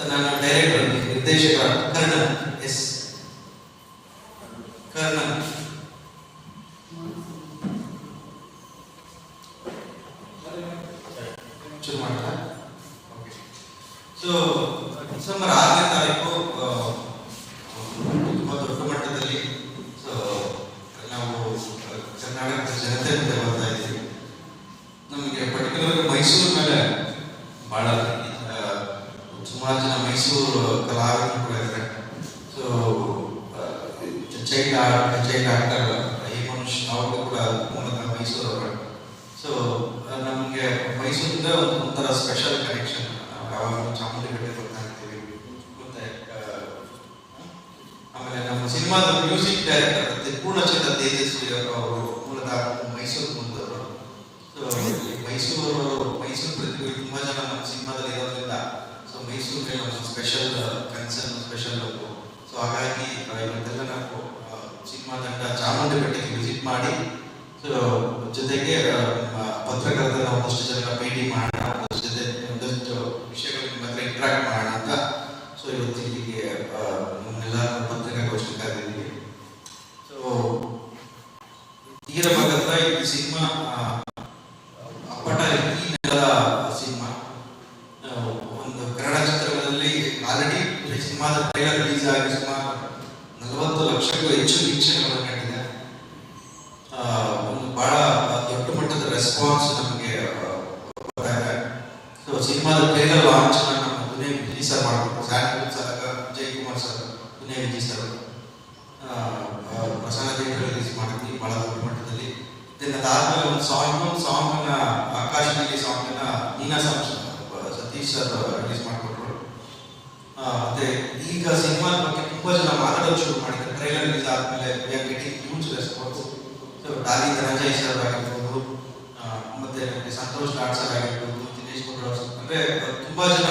Sir ನಾನು director ನಿರ್ದೇಶಕ Karnan S Karnan ಶುರು ಮಾಡೋಣ ಸೊ ಡಿಸೆಂಬರ್ ಆರನೇ ತಾರೀಕು ಆ, ತುಂಬ ದೊಡ್ಡ ಮಟ್ಟದಲ್ಲಿ ಸೊ ನಾವು ಆ, ಕರ್ನಾಟಕದ ಜನತೆ ಮುಂದೆ ಬರ್ತಾ ಇದ್ದೀವಿ ನಮಗೆ ಪರ್ಟಿಕ್ಯುಲರ್ ಮೈಸೂರು ಮೇಲೆ ಬಹಳ ಆ, ಸುಮಾರು ಮೈಸೂರು ಕಲಾವಿದರು ಕೂಡ ಇದ್ದಾರೆ ಸೊ ಚೈಲ್ಡ್ ಆರ್ಟ್ ಚೈಲ್ಡ್ ಈ ಮನುಷ್ಯ ಅವರು ಕೂಡ ಮೂಲತಃ ಮೈಸೂರವರು. ಸೊ ನಮಗೆ ಮೈಸೂರಿಂದ ಒಂಥರ ಸ್ಪೆಷಲ್ ಕನೆಕ್ಷನ್ ಯಾವಾಗ ಚಾಮುಂಡಿ ಬೆಟ್ಟ ಮತ್ತೆ ಆಮೇಲೆ ನಮ್ಮ ಸಿನಿಮಾದ ಮ್ಯೂಸಿಕ್ ಡೈರೆಕ್ಟರ್ ಪೂರ್ಣಚಂದ್ರ ತೇಜಸ್ವಿ ಅವರು ಮೂಲತಃ ಮೈಸೂರು ಬಂದವರು. ಸೊ ಮೈಸೂರು ಮೈಸೂರು ಪ್ರತಿಭೆ ತುಂಬಾ ಜನ ನಮ್ಮ ಸಿನಿಮಾದಲ್ಲಿ ಇರೋದ್ರಿಂದ ಸೊ ಮೈಸೂರು ಒಂದು ಸ್ಪೆಷಲ್ ಕನ್ಸರ್ನ್ ಸ್ಪೆಷಲ್ ಸೊ ಹಾಗಾಗಿ ಇವತ್ತೆಲ್ಲ ನಾವು ಸಿನಿಮಾ ತಂಡ ಚಾಮುಂಡಿ ಬೆಟ್ಟಕ್ಕೆ ವಿಸಿಟ್ ಮಾಡಿ ಸೊ ಜೊತೆಗೆ ಪತ್ರಕರ್ತರ ಒಂದಷ್ಟು ಜನ ಭೇಟಿ ಮಾಡೋಣ ಒಂದಷ್ಟು ಜೊತೆ ಒಂದಷ್ಟು ವಿಷಯಗಳು ನಿಮ್ಮ ಹತ್ರ ಇಂಟ್ರಾಕ್ಟ್ ಮಾಡೋಣ ಅಂತ ಸೊ ಇವತ್ತು ಇಲ್ಲಿಗೆ ಆ, ನಮ್ಮೆಲ್ಲ ಪತ್ರಿಕಾಗೋಷ್ಠಿ ಕರೆದಿದ್ದೀವಿ ಸೊ ತೀರ ಭಗತ ಈ ಸಿನಿಮಾ ಅಪ್ಪಟ ಈ ನೆಲದ ಸಿನಿಮಾ ಆ, ಒಂದು ಕನ್ನಡ ಚಿತ್ರಗಳಲ್ಲಿ ಆಲ್ರೆಡಿ ಸಿನಿಮಾದ ಟ್ರೈಲರ್ ರಿಲೀಸ್ ಆಗಿ ಸುಮಾರು ನಲವತ್ತು ಲಕ್ಷಕ್ಕೂ ಹೆಚ್ಚು ವೀಕ್ಷಣೆಗಳನ್ನು ಕಂಡಿದೆ ಆ, ಒಂದು ಬಹಳ ದೊಡ್ಡ ಮಟ್ಟದ ರೆಸ್ಪಾನ್ಸ್ ನಮಗೆ ಬರ್ತಾ ಇದೆ ಸೊ ಸಿನಿಮಾದ ಟ್ರೈಲರ್ ಲಾಂಚ್ ನಮ್ಮ ಪುಣೆ ಸರ್ ಮಾಡಬೇಕು. San sir Vijay Kumar sir Pune Vijay sir Prasanna theatre release ಮಾಡಿದ್ವಿ ಬಹಳ ದೊಡ್ಡ ಮಟ್ಟದಲ್ಲಿ. ದೆನ್ ಅದಾದ್ಮೇಲೆ ಒಂದು ಸಾಂಗ್ ಒಂದು ಸಾಂಗ್ನ ಆಕಾಶದಲ್ಲಿ ಸಾಂಗ್ನ ನೀನಾ ಸಾಂಗ್ ಸತೀಶ್ ಸರ್ ರಿಲೀಸ್ ಮಾಡಿಕೊಟ್ರು. ಮತ್ತೆ ಈಗ ಸಿನಿಮಾದ ಬಗ್ಗೆ ತುಂಬ ಜನ ಮಾತಾಡೋದು ಶುರು ಮಾಡಿದ್ದಾರೆ ಟ್ರೈಲರ್ ರಿಲೀಸ್ ಆದಮೇಲೆ we are getting huge response Dolly Dhananjay sir ಆಗಿರ್ಬೋದು ಮತ್ತೆ ಸಂತೋಷ್ ಲಾಡ್ ಸರ್ ಆಗಿರ್ಬೋದು ದಿನೇಶ್ ಅಂದ್ರೆ ತುಂಬಾ ಜನ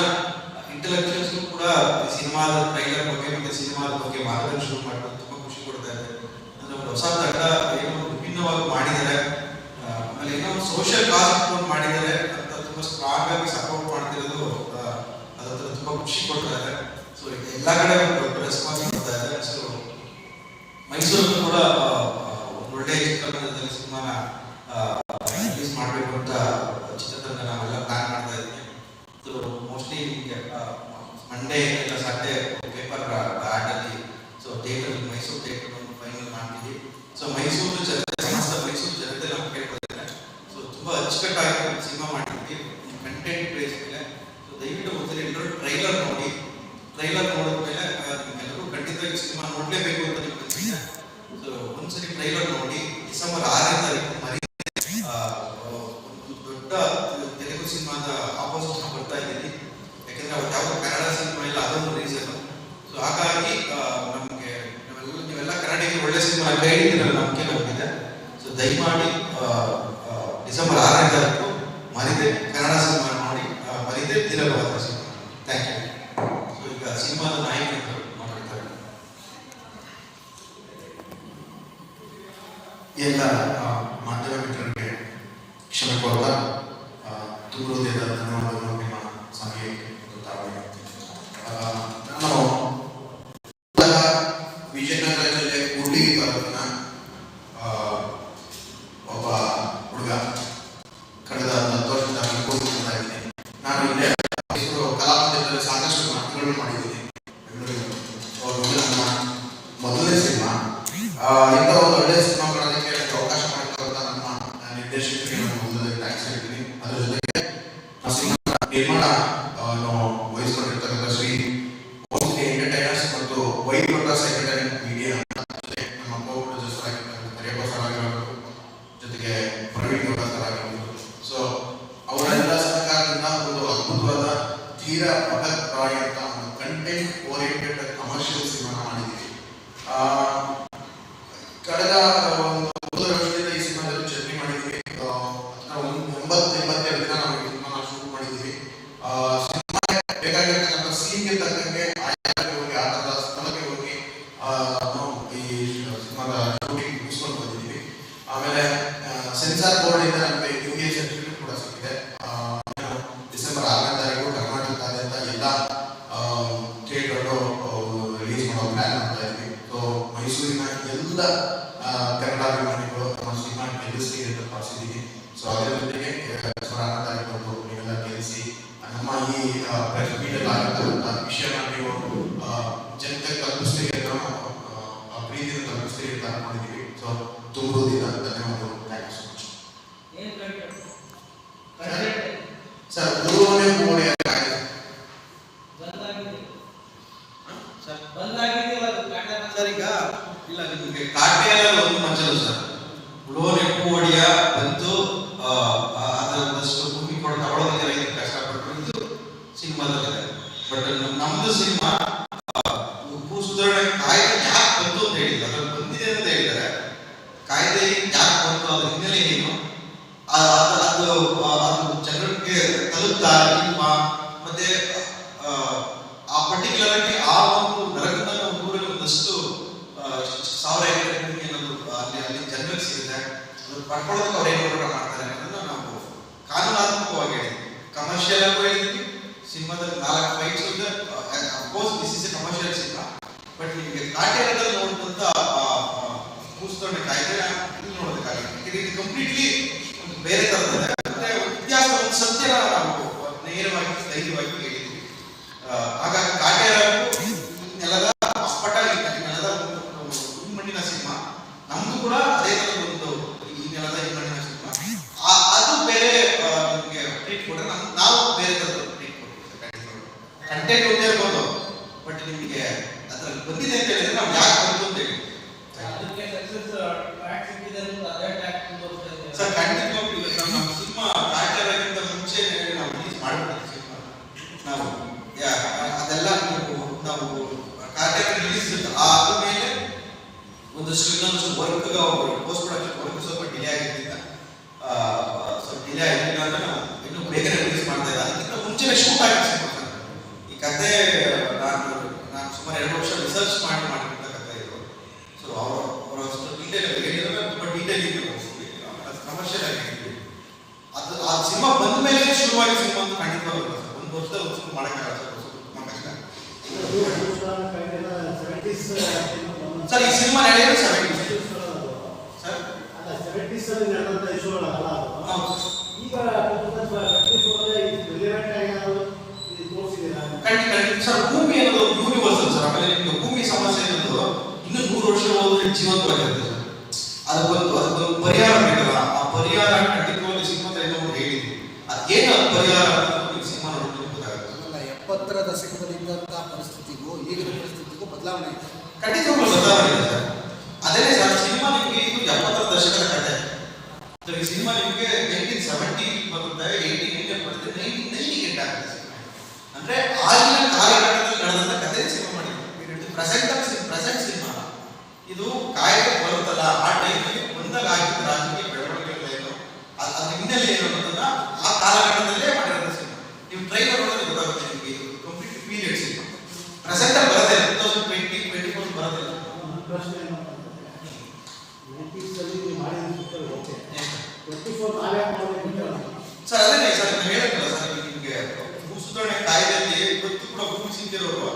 ಇಂಟೆಲೆಕ್ಚುಯಲ್ಸ್ ಕೂಡ ಸಿನಿಮಾದ ಟ್ರೈಲರ್ ಬಗ್ಗೆ ಮತ್ತೆ ಸಿನಿಮಾದ ಬಗ್ಗೆ ಮಾರ್ಗದರ್ಶನ ಶುರು ಮಾಡಿದ್ರು ತುಂಬಾ ಖುಷಿ ಕೊಡ್ತಾ ಇದೆ ಅಂದ್ರೆ ಒಂದು ಹೊಸ ತಂಡ ಏನೋ ವಿಭಿನ್ನವಾಗಿ ಮಾಡಿದ್ದಾರೆ. ಆಮೇಲೆ ಏನೋ ಸೋಷಿಯಲ್ ಕಾಸ್ ಮಾಡಿದ್ದಾರೆ ಅಂತ ತುಂಬಾ ಸ್ಟ್ರಾಂಗ್ ಆಗಿ ಸಪೋರ್ಟ್ ಮಾಡ್ತಿರೋದು ಅದತ್ರ ತುಂಬಾ ಖುಷಿ ಕೊಡ್ತಾ ಇದೆ ಸೊ ಎಲ್ಲ ಕಡೆ ರೆಸ್ಪಾನ್ಸ್ ಕೊಡ್ತಾ ಇದೆ. ಸೊ ಮೈಸೂರು ಕೂಡ ಒಳ್ಳೆ ಚಿತ್ರರಂಗದಲ್ಲಿ ಸಿನಿಮಾನ ರಿಲೀಸ್ ಮಾಡಬೇಕು ಅಂತ ಚಿತ್ರತಂಡ ನಾವೆಲ್ಲ ಪ್ಲಾನ್ ಮಾಡ್ತಾ ಇದ್ದೀವಿ ಸೊ ಮೋಸ್ಟ್ಲಿ ಮಂಡೇ ಇಲ್ಲ ಸಂಡೇ ಪೇಪರ್ ಆರ್ಡಲ್ಲಿ ಸೊ ಥಿಯೇಟರ್ ಮೈಸೂರು ಥಿಯೇಟರ್ ಒಂದು ಫೈನಲ್ ಮಾಡ್ತೀವಿ. ಸೊ ಮೈಸೂರು ಜನತೆ ಸಮಸ್ತ ಮೈಸೂರು ಜನತೆ ನಾವು ಕೇಳ್ಕೊಳ್ತಾರೆ. ಸೊ ತುಂಬ ಅಚ್ಚುಕಟ್ಟಾಗಿ ಸಿನಿಮಾ ಮಾಡಿದ್ವಿ ಕಂಟೆಂಟ್ ಬೇಸ್ ಮೇಲೆ. ಸೊ ದಯವಿಟ್ಟು ಒಂದ್ಸರಿ ಎಲ್ಲರೂ ಟ್ರೈಲರ್ ನೋಡಿ. ಟ್ರೈಲರ್ ನೋಡಿದ ಮೇಲೆ ಎಲ್ಲರೂ ಖಂಡಿತವಾಗಿ ಸಿನಿಮಾ ನೋಡಲೇಬೇಕು ಅಂತ ನಿಮ್ಗೆ ಸೊ ಒಂದ್ಸರಿ ಟ್ರೈಲರ್ ನೋಡಿ. ಡಿಸೆಂಬರ್ ಆರನೇ ತಾರೀಕು ಮರಿ ಆ, ಒಂದು ದೊಡ್ಡ ತೆಲುಗು ಸಿನಿಮಾದ ಆಪೋಸಿಟ್ ನಾವು ಬರ್ತಾ ಇದ್ದೀವಿ ಯಾಕಂದ್ರೆ ಅವತ್ತು ಯಾವ ಕನ್ನಡ ಸಿನಿಮಾ ಇಲ್ಲ ಅದೊಂದು ರೀಸನ್ ಸೊ ಹಾಗಾಗಿ ಆ, ನಮ್ಗೆ ನಾವೆಲ್ಲ ನೀವೆಲ್ಲ ಕನ್ನಡಿಗರು ಒಳ್ಳೆ ಸಿನಿಮಾ ಕೈ ಹಿಡಿದಿರಲ್ಲ ನಂಬಿಕೆ ನಮಗಿದೆ ಸೊ ದಯಮಾಡಿ ಆ, ಆ, ಡಿಸೆಂಬರ್ ಆರನೇ ತಾರೀಕು ಮರಿದೆ ಕನ್ನಡ ಸಿನಿಮಾ ನೋಡಿ ಆ, ಮರಿದೆ ದಿನಭಾರತ ಸಿನಿಮಾ ಥ್ಯಾಂಕ್ ಯು ಸೊ ಈಗ ಸಿನಿಮಾದ ನಾಯಕರು ಮಾತಾಡ್ತಾರೆ ಎಲ್ಲ ಆ, ಮಾಧ್ಯಮ ಮಿತ್ರರಿಗೆ ಕ್ಷಮೆ ಕೋರ್ತಾ ಆ, ತುಂಬ ಹೃದಯದ ಧನ್ಯವಾದಗಳು ನಿಮ್ಮ ಸಮಯಕ್ಕೆ ಮತ್ತು ತಾಳ್ಮೆಗೆ. ಆ, ನಾನು ಮೂಲತಃ ವಿಜಯನಗರ ಜಿಲ್ಲೆ ಕೂಡ್ಲಿಗಿ ತಾಲೂಕಿನ ಆ, ಒಬ್ಬ ಹುಡುಗ ಕಳೆದ ಹತ್ತು ವರ್ಷದಿಂದ ಅನುಭವಿಸ್ತಾ ಇದ್ದೀನಿ ನಾನು ಇಲ್ಲೇ ಮೈಸೂರು ಕಲಾಮಂದಿರದಲ್ಲಿ ಸಾಕಷ್ಟು ನಾಟಕಗಳು ಮಾಡಿದ್ದೀನಿ ಬೆಂಗಳೂರಿನಲ್ಲಿ. ಅವ್ರು ಇದು ನಮ್ಮ ಮೊದಲನೇ ಸಿನಿಮಾ ಆ, ಇಂಥ ಒಂದು ಒಳ್ಳೆ ಸಿನಿಮಾ ಮಾಡೋದಕ್ಕೆ ನನಗೆ ಅವಕಾಶ ಮಾಡಿಕೊಟ್ಟ ನಮ್ಮ ನಿರ್ದೇಶಕರಿಗೆ ನಾನು ಮೊದಲನೇ ಥ್ಯಾಂಕ್ಸ್ ಹೇಳ್ತೀನಿ ಅದ್ರ ಜೊತೆಗೆ ಆ ಸಿನಿಮಾ ನಿರ್ಮಾಣ ಆ, ನಾವು ವಹಿಸ್ಕೊಂಡಿರ್ತಕ್ಕಂಥ ಶ್ರೀ ಮೋಸ್ಟ್ಲಿ ಎಂಟರ್ಟೈನರ್ಸ್ ಮತ್ತು ವೈ ಪ್ರಕಾಶ್ ಎಂಟರ್ಟೈನ್ಮೆಂಟ್ ಮೀಡಿಯಾ ಜೊತೆ ನಮ್ಮ ಕೋ ಪ್ರೊಡ್ಯೂಸರ್ ಆಗಿರ್ತಕ್ಕಂಥ ಕರಿಯಪ್ಪ ಸರ್ ಆಗಿರ್ಬೋದು ಜೊತೆಗೆ ಪ್ರವೀಣ್ ಗೌಡ ಸರ್ ಆಗಿರ್ಬೋದು ಸೊ ಅವರೆಲ್ಲ ಸಹಕಾರದಿಂದ ಒಂದು ಅದ್ಭುತವಾದ ತೀರಾ ಪಕರಾಯಿ ಅಂತ ಒಂದು ಕಂಟೆಂಟ್ ಓರಿಯೆಂಟೆಡ್ ಕಮರ್ಷಿಯಲ್ ಸಿನಿಮಾ ಮಾಡಿದ್ದೀವಿ ಆ, ಕಳೆದ ಒಂದು ಮೂರು ವರ್ಷದಿಂದ ಈ ಸಿನಿಮಾದಲ್ಲಿ ಜರ್ನಿ ಮಾಡಿದ್ದೀವಿ ಆ, ಹತ್ರ ಒಂದು ಎಂಬತ್ತು ಎಂಬತ್ತೆರಡು ದಿನ ನಾವು ಈ ಸಿನಿಮಾನ ಶೂಟ್ ಮಾಡಿದ್ದೀವಿ 되게 저 동부대학 다녀와도 ಒಂದು ಅದು ಜನರಿಗೆ ತಲುಪ್ತಾ ನಿಮ್ಮ ಮತ್ತೆ, ಆ ಪರ್ಟಿಕ್ಯುಲರ್ಲಿ ಆ ಒಂದು ನರಕದ ಊರಲ್ಲಿ ಒಂದಷ್ಟು ಸಾವಿರ ಎಕರೆ ಭೂಮಿಗೆ ನಮ್ದು ಅಲ್ಲಿ ಅಲ್ಲಿ ಜನರಿಗೆ ಸಿಗುತ್ತೆ. ಅದನ್ನು ಪಡ್ಕೊಳ್ಳೋದಕ್ಕೆ ಅವ್ರು ಏನು ಹೋರಾಟ ಮಾಡ್ತಾರೆ ಅನ್ನೋದನ್ನ ನಾವು ಕಾನೂನಾತ್ಮಕವಾಗಿ ಕಮರ್ಷಿಯಲ್ ಆಗಿ ಹೇಳಿದ್ವಿ ಸಿನಿಮಾದ ನಾಲ್ಕು ಫೈಟ್ಸ್ ಇದೆ of course this is a commercial cinema but ನಿಮಗೆ ಕಾಟೇರದಲ್ಲಿ ನೋಡಿದಂಥ ಕೂಸ್ತೋಣ ಕಾಯ್ದೆ ಇಲ್ಲಿ ನೋಡೋದಕ್ಕಾಗಿಲ್ಲ. ಇದು ಕಂಪ್ಲೀಟ್ಲಿ ಬೇರೆ ಥರದ ಸಂಶಯಗಳಾಗಬೇಕು ನೇರವಾಗಿ ಸ್ಥೈರ್ಯವಾಗಿ ಹೇಳಿದ್ವಿ ಆಗ ಕಾಟೇರಕ್ಕೂ ಸರ್ ಭೂಮಿ ಅನ್ನೋದು ಯೂನಿವರ್ಸಲ್ ಸರ್. ಆಮೇಲೆ ನಿಮ್ಗೆ ಭೂಮಿ ಸಮಸ್ಯೆ ಅನ್ನೋದು ಇನ್ನೂ ನೂರು ವರ್ಷ ಹೋದ್ರೆ ಜೀವಂತವಾಗಿರುತ್ತೆ ಸರ್. ಅದಕ್ಕೊಂದು ಅದಕ್ಕೊಂದು ಪರಿಹಾರ ಬೇಕಲ್ಲ. ಆ ಪರಿಹಾರ ಖಂಡಿತವಾಗಿ ಸಿಗ್ಮದಲ್ಲಿ ನಾವು ಹೇಳಿದ್ವಿ ಅದೇನು ಪರಿಹಾರ ಸಿನಿಮಾ ನೋಡೋದು ಎಪ್ಪತ್ತರ ದಶಕದಲ್ಲಿ ಇದ್ದಂತಹ ಪರಿಸ್ಥಿತಿಗೂ ಈಗಿನ ಪರಿಸ್ಥಿತಿಗೂ ಬದಲಾವಣೆ ಇದೆ. ಖಂಡಿತವಾಗ್ಲೂ ಬದಲಾವಣೆ ಇದೆ ಸರ್. ಅದೇ ಸರ್ ಸಿನಿಮಾ ನಿಮಗೆ ಇದು ಎಪ್ಪತ್ತರ ದಶಕದ ಕತೆ ಸಿನಿಮಾ ನಿಮಗೆ ನೈನ್ಟೀನ್ ಸೆವೆಂಟಿ ಬರುತ್ತೆ ಏಯ್ಟಿ ಅಂದ್ರೆ ಆಗಿನ ಕಾಲಘಟ್ಟದಲ್ಲಿ ನಡೆದಂತ ಕಥೆ ಸಿನಿಮಾ ಮಾಡಿದ್ರು. ಇದು ಪ್ರೆಸೆಂಟ್ ಪ್ರೆಸೆಂಟ್ ಸಿನಿಮಾ. ಇದು ಕಾಯಕ ಬರುತ್ತಲ್ಲ, ಆ ಟೈಮಲ್ಲಿ ಒಂದಾಗ ಆಗಿದ್ದ ರಾಜಕೀಯ ಬೆಳವಣಿಗೆಗಳೇನು ಅದ್ರ ಹಿನ್ನೆಲೆ ಏನು ಅನ್ನೋದನ್ನ ಆ ಕಾಲಘಟ್ಟದಲ್ಲೇ ಗೊತ್ತಿರೋದು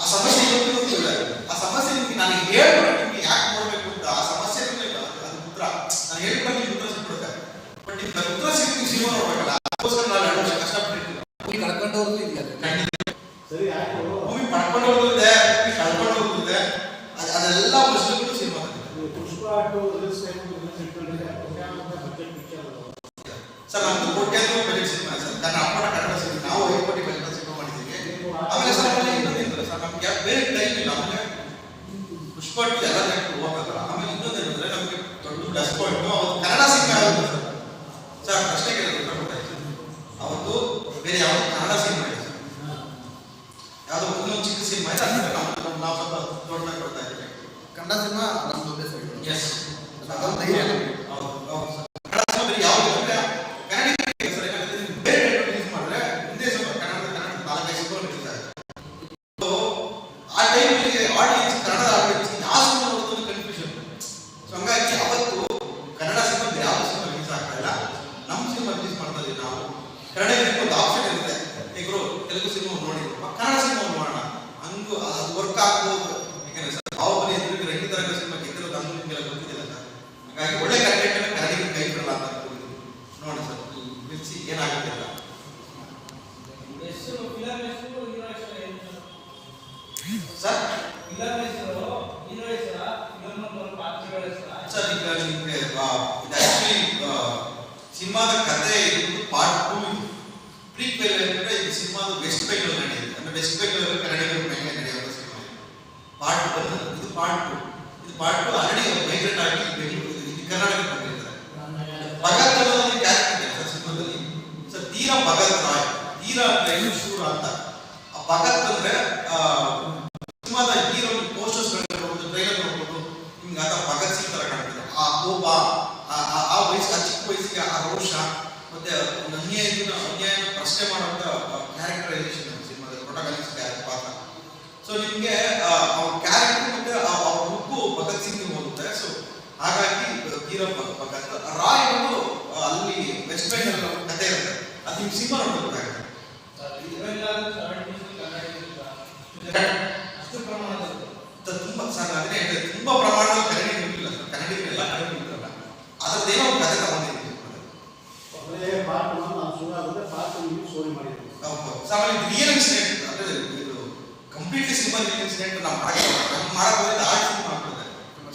ಆ ಸಮಸ್ಯೆ ಇವತ್ತು ಗೊತ್ತಿಲ್ಲ. ಆ ಸಮಸ್ಯೆ ನಿಮ್ಗೆ ನಾನು ಹೇಳ್ಬಿಟ್ಟು ನಿಮ್ಗೆ ಯಾಕೆ ಅಂತ ಆ ಸಮಸ್ಯೆ ಅದು ಉತ್ತರ. ನಾನು ಹೇಳ್ಬಿಟ್ಟು ನಿಮ್ಗೆ ಉತ್ತರ ಬಟ್ ನಿಮ್ಗೆ ಉತ್ತರ ಸಿಗೋ ನೋಡ್ಬೇಕಲ್ಲ, ಅದಕ್ಕೋಸ್ಕರ ನಾನು ಎರಡು ವರ್ಷ ಕಷ್ಟಪಟ್ಟು ಸಿನಿಮಾ ಇದೆ. ಅದನ್ನ ಇದ್ದೀವಿ ಕನ್ನಡ ಸಿನಿಮಾ ನಮ್ದು ಎಸ್ ಹೌದು ಹೌದು ಸರ್. ಕಥೆ ಇದು ಪಾರ್ಟ್ ಟೂ ಇದು. ಪ್ರೀಕ್ವೆಲ್ ಅಂದ್ರೆ ಇದು ಸಿನಿಮಾದ ವೆಸ್ಟ್ ಬೆಂಗಾಲ್ ನಡೆಯುತ್ತೆ. ಅಂದ್ರೆ ವೆಸ್ಟ್ ಬೆಂಗಾಲ್ ಕನ್ನಡಿಗರ ಮೇಲೆ ನಡೆಯುವಂತ ಸಿನಿಮಾ ಪಾರ್ಟ್ ಇದು ಪಾರ್ಟ್ ಟು ಇದು ಪಾರ್ಟ್ ಟು ಆಲ್ರೆಡಿ ಮೈಗ್ರೇಟ್ ಆಗಿ ಬೆಂಗಳೂರು ಇದು ಕರ್ನಾಟಕಕ್ಕೆ ಬಂದಿರ್ತಾರೆ ಭಗತ್ ಅನ್ನೋದು ಒಂದು ಕ್ಯಾರೆಕ್ಟರ್ ಇದೆ ಸರ್ ಸಿನಿಮಾದಲ್ಲಿ? ಸರ್, ತೀರಾ ಭಗತ್ ರಾಯ್ ತೀರಾ ಟೈಮ್ ಶೂರ ಅಂತ. ಭಗತ್ ಅಂದ್ರೆ ಸಿನಿಮಾದ ಹೀರೋ ಪೋಸ್ಟರ್ಸ್ ನೋಡ್ಬೋದು ಟ್ರೈಲರ್ ನೋಡ್ಬೋದು ನಿಮ್ಗೆ ಆತ ಭಗತ್ ಸಿಂಗ್ ತರ ಕಾಣ್ತದೆ ಆ ಕೋಪ ಆ ವಯಸ್ಸು, ಆ ಚಿಕ್ಕ ವಯಸ್ಸಿಗೆ ಆ ರೋಷ ಮತ್ತೆ ಒಂದು ಅನ್ಯಾಯನ ಅನ್ಯಾಯನ ಪ್ರಶ್ನೆ ಮಾಡುವಂತ ಕ್ಯಾರೆಕ್ಟರೈಸೇಷನ್ ಸಿನಿಮಾದಲ್ಲಿ ಪ್ರೊಟಗನಿಸ್ಟ್ ಕ್ಯಾರೆಕ್ಟರ್ ಪಾತ್ರ. ಸೊ ನಿಮಗೆ ಆ, ಅವ್ರ ಕ್ಯಾರೆಕ್ಟರ್ ಮತ್ತೆ ಆ- ಅವ್ರ ಉಪ್ಪು ಭಗತ್ ಸಿಂಗ್ ಹೋಗುತ್ತೆ. ಸೊ ಹಾಗಾಗಿ ಹೀರೋ ಭಗತ್ ರಾಯ್ ಅವರು ಅಲ್ಲಿ ವೆಸ್ಟ್ ಬೆಂಗಾಲ್ ಕಥೆ ಇರುತ್ತೆ. ಅದು ನಿಮ್ಗೆ ಸಿನಿಮಾ ನೋಡ್ಬೇಕಾಗುತ್ತೆ ಅಷ್ಟು ಪ್ರಮಾಣದಲ್ಲಿ. ತುಂಬಾ ಅದನ್ನೇ ತುಂಬಾ ಕನ್ನಡಿಗರು ಇರಲಿಲ್ಲ ಸರ್ ಕನ್ನಡಿಗರೆಲ್ಲ ಕನ್ನಡಿಗರು ಇರಲ್ಲ ಅದ್ರದ್ದೇನೋ ಒಂದು ಕಥೆ ತಗೊಂಡಿದ್ದೀವಿ ಒಳ್ಳೆ ಪಾರ್ಟ್ ಒನ್ ನಾನು ಶುರುವಾಗುತ್ತೆ ಪಾರ್ಟ್ ನೀವು ಸ್ಟೋರಿ ಮಾಡಿದ್ದೀನಿ ಸರ್ ಆಮೇಲೆ ಇದು ರಿಯಲ್ ಇನ್ಸಿಡೆಂಟ್ ಅಂದ್ರೆ ಇದು ಕಂಪ್ಲೀಟ್ಲಿ ಸಿನಿಮಾ ರಿಯಲ್ ಇನ್ಸಿಡೆಂಟ್ ನಾವು ಮಾಡಕ್ಕೆ ನಮ್ಮ ಮಾಡಕ್ ಹೋದ್ರೆ ಆರ್ಟ್ ಸಿನಿಮಾ ಆಗ್ತದೆ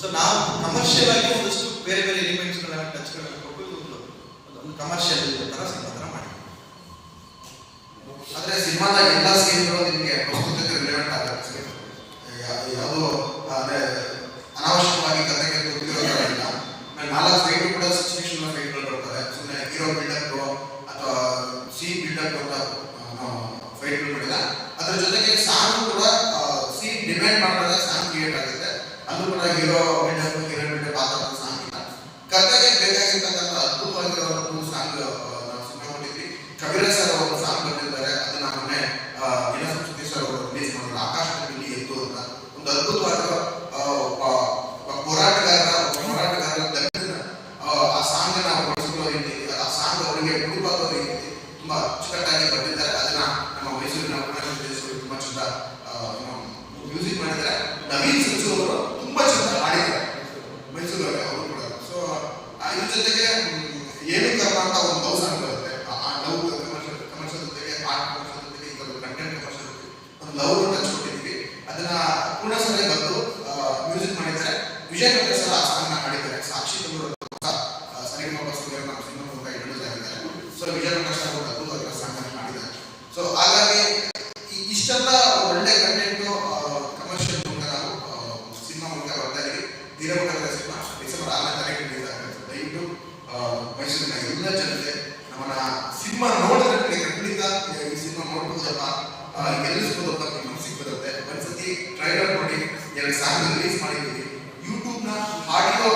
ಸೊ ನಾವು ಕಮರ್ಷಿಯಲ್ ಆಗಿ ಒಂದಷ್ಟು ಬೇರೆ ಬೇರೆ ಎಲಿಮೆಂಟ್ಸ್ ಗಳನ್ನ ಟಚ್ ಗಳನ್ನ ಕೊಟ್ಟು ಒಂದು ಒಂದು ಕಮರ್ಷಿಯಲ್ ತರ ಸಿನಿಮಾ ತರ ಮಾಡಿ ಆದ್ರೆ ಸಿನಿಮಾದ ಎಲ್ಲ ಸೀನ್ಗಳು ನಿಮಗೆ ಪ್ರಸ್ತುತಕ್ಕೆ ರಿಲೆವೆಂಟ್ ಆಗುತ್ತೆ ಯಾ- ಯಾವುದೋ ಅಂದ್ರೆ ಅನಾವಶ್ಯಕವಾಗಿ ಕಥೆಗೆ ಗೊತ್ತಿರೋದ್ರಿಂದ ಆಮೇಲೆ ನಾಲ್ಕು ಫೈಟ್ ಕೂಡ ಸಿಚುವೇಶನ್ ಫೈಟ್ಗಳು ಬರ್ತವೆ ಸುಮ್ಮನೆ ಹೀರೋ ಬಿಲ್ಡಪ್ ಅಥವಾ ಸೀನ್ ಬಿಲ್ಡಪ್ ಅಂತ ಮಾಡಿಲ್ಲ ಅದ್ರ ಜೊತೆಗೆ ಸಾಂಗ್ ಕೂಡ ಸೀನ್ ಡಿಪೆಂಡ್ ಮಾಡಿದಾಗ ಸಾಂಗ್ ಕ್ರಿಯೇಟ್ ಆಗುತ್ತೆ. ಅದು ಕೂಡ ಹೀರೋ ಬಿಲ್ಡಪ್ ಹೀರೋ ಬಿಲ್ಡಪ್ ಆ ಥರದ ಸಾಂಗ್ ಇಲ್ಲ. ಕಥೆಗೆ ಬೇಕಾಗಿರ್ತಕ್ಕಂಥ ಅದ್ಭುತವಾಗಿರೋ ಒಂದು ಸಾಂಗ್ ನಾವು ಸುಮ್ಮನೆ ಕೊಟ್ಟಿದ್ವಿ ಕಬೀರ ಸರ್ ಅವರು ಸಾಂಗ್ ಬಂದಿದ್ದಾರೆ ಅದನ್ನ ಮೊನ್ನೆ ಆ, ದಿನ ಸಂಸ್ಕೃತಿ ಸರ್ ಅವರು ರಿಲೀಸ್ ಮಾಡಿದ್ರು ಆಕಾಶದಲ್ಲಿ ಎದ್ದು ಅಂತ ಒಂದು ಅದ್ಭುತವಾಗಿರೋ ಆ, ಒಬ್ಬ ಒಬ್ಬ ಹೋರಾಟಗಾರ ಒಬ್ಬ ಹೋರಾಟಗಾರರ ದಗ್ಗನ್ನ, ಆ, ಆ ಸಾಂಗ್ ನಾವು ಬಳಸಿಕೊಳ್ಳೋ ರೀತಿ ಆ ಸಾಂಗ್ ಅವರಿಗೆ ಮುಡಿಪಾಗೋ ರೀತಿ ತುಂಬಾ ಅಚ್ಚುಕಟ್ಟಾಗಿ ಬಂದಿದ್ದಾರೆ ಅದನ್ನ ನಮ್ಮ ಮೈಸೂರಿನ ಉಪನ್ಯಾಸಕರು ತುಂಬಾ ಚಂದ ಮ್ಯೂಸಿಕ್ ಮಾಡಿದ್ದಾರೆ ನವೀನ್ ಸಂಸು ಅವರು ತುಂಬಾ ಚೆನ್ನಾಗಿ ಹಾಡಿದ್ದಾರೆ ಮೈಸೂರಲ್ಲಿ ಅವರು ಕೂಡ. ಸೊ ಇದ್ರ ಜೊತೆಗೆ ಏನು ಕರ್ಮ ಅಂತ ಒಂದು ಲವ್ ಸಾಂಗ್ ಬರುತ್ತೆ ಆ- ಲವ್ ಕಮರ್ಷಿಯಲ್ ಕಮರ್ಷಿಯಲ್ ಜೊತೆಗೆ ಆರ್ಟ್ ಕಮರ್ಷಿಯಲ್ ಜೊತೆಗೆ ಕಂಟೆಂಟ್ ಕಮರ್ಷಿಯಲ್ ಒಂದು ಲವ್ ಟಚ್ ಕೊಟ್ಟಿದ್ವಿ ಅದನ್ನ ಪೂರ್ಣ ಸರಿ ಬಂದು ಮ್ಯೂಸಿಕ್ ಮಾಡಿದ್ದಾರೆ. ವಿಜಯ್ ಸರ್ ಆ ಸಾಂಗ್ನ ಹಾಡಿದ್ದಾರೆ ಸಾಕ್ಷಿ ತಮ್ಮರು ಸರಿಗಮ ಬಸ್ಸುಗಳು ನಮ್ಮ ಸಿನಿಮಾ ಮೂಲಕ ಇಂಟ್ರೊಡ್ಯೂಸ್ ಆಗಿದ್ದಾರೆ ಸೊ ವಿಜಯ್ ಪ್ರಕಾಶ್ ಅವರು ಅದ್ಭುತವಾಗಿರೋ ಸಾಂಗ್ ಅನ್ನು ಮಾಡಿದ್ದಾರೆ ಸೊ ಹಾಗಾಗಿ ಈ- ಇಷ್ಟೆಲ್ಲ ಒಳ್ಳೆ ಕಂಟೆಂಟ್ ಕಮರ್ಷಿಯಲ್ ಮೂಲಕ ನಾವು ಸಿನಿಮಾ ಮೂಲಕ ಬರ್ತಾ ಇದೀವಿ ವೀರಭದ್ರ ಸಿನಿಮಾ ಡಿಸೆಂಬರ್ ಆರನೇ ತಾರೀಕು ರಿಲೀಸ್ ಆಗುತ್ತೆ ದಯವಿಟ್ಟು ಆ, ಮೈಸೂರಿನ ಎಲ್ಲ ಜನತೆ ನಮ್ಮನ್ನ ಸಿನಿಮಾ ನೋಡಿದ್ರೆ ಖಂಡಿತ ಈ ಸಿನಿಮಾ ನೋಡ್ಬೋದಪ್ಪ ಗೆಲ್ಲಿಸ್ಬೋದಪ್ಪ ನಿಮ್ಗೆ ಮನಸ್ಸಿಗೆ ಬರುತ್ತೆ. ಒಂದ್ಸತಿ ಟ್ರೈಲರ್ ನೋಡಿ, ಎರಡು ಸಾಂಗ್ ರಿಲೀಸ್ ಮಾಡಿದ್ದೀವಿ. ಯೂಟ್ಯೂಬ್ನ ಆಡಿಯೋ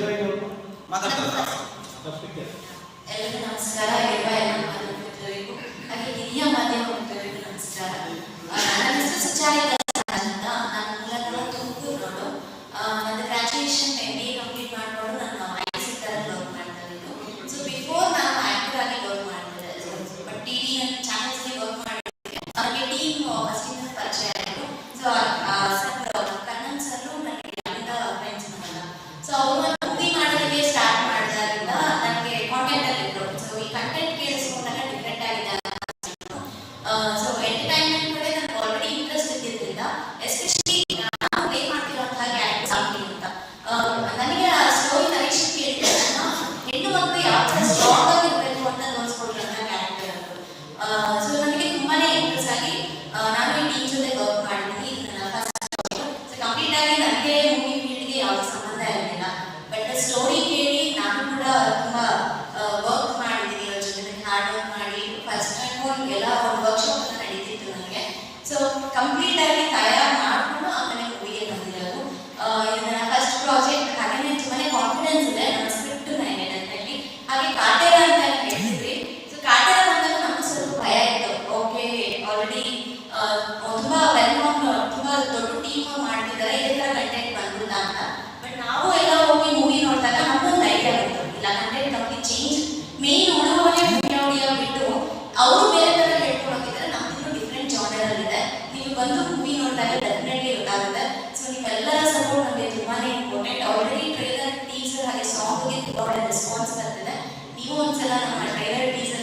ಎಲ್ಲರಿಗೂ ನಮಸ್ಕಾರ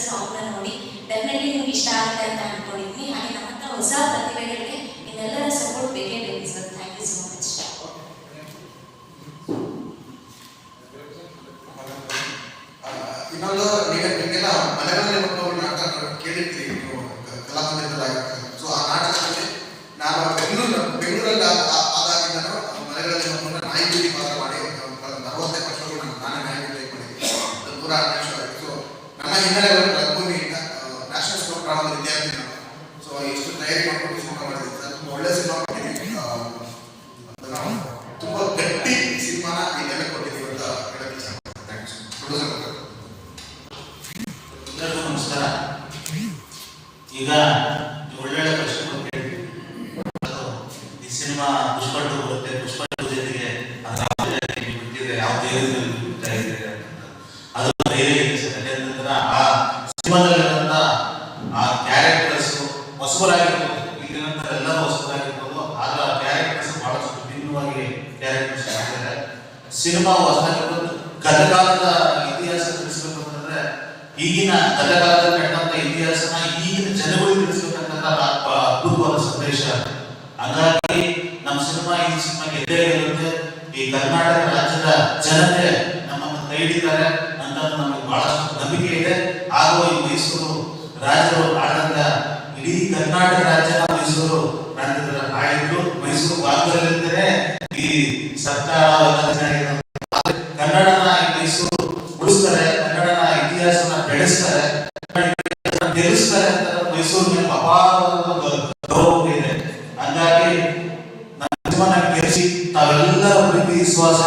ಸಾಂಗ್ನ ನೋಡಿ ಡೆಫಿನೆಟ್ಲಿ ನಿಮ್ಗೆ ಇಷ್ಟ ಆಗುತ್ತೆ ಅಂತ ಅನ್ಕೊಂಡಿದ್ದೀನಿ ಹಾಗೆ ನಮ್ಮ ಹತ್ರ ಹೊಸ ಪ್ರತಿಭೆಗಳು ತಲೆಕಾಲದ ಇತಿಹಾಸ ತಿಳಿಸ್ಬೇಕು ಅಂತಂದ್ರೆ, ಈಗಿನ ತಲೆಕಾಲದಲ್ಲಿ ಕಂಡಂತ ಇತಿಹಾಸನ ಈಗಿನ ಜನಗಳಿಗೆ ತಿಳಿಸ್ಬೇಕಂತ ಅದ್ಭುತವಾದ ಸಂದೇಶ. ಹಾಗಾಗಿ ನಮ್ಮ ಸಿನಿಮಾ ಈ ಸಿನಿಮಾ ಗೆದ್ದೇ ಇರುತ್ತೆ. ಈ ಕರ್ನಾಟಕ ರಾಜ್ಯದ ಜನತೆ ನಮ್ಮನ್ನ ಕೈ ಹಿಡಿತಾರೆ ಅಂತ ನಮಗೆ ಬಹಳಷ್ಟು ನಂಬಿಕೆ ಇದೆ. ಹಾಗೂ ಈ ಮೈಸೂರು ರಾಜರು ಆಡಂತ ಇಡೀ ಕರ್ನಾಟಕ ರಾಜ್ಯ ಮೈಸೂರು ರಾಜ್ಯದ ಆಳಿದ್ರು ಮೈಸೂರು ಭಾಗದಲ್ಲಿಂದಲೇ ಈ ಸರ್ಕಾರ ಮೈಸೂರಿನ ಅಪಾರವಾದ ಗೌರವ ಇದೆ ಹಂಗಾಗಿ ನನ್ನ ಜೀವನ ಕೆಸಿ ತಾವೆಲ್ಲರ ಪ್ರೀತಿ ವಿಶ್ವಾಸ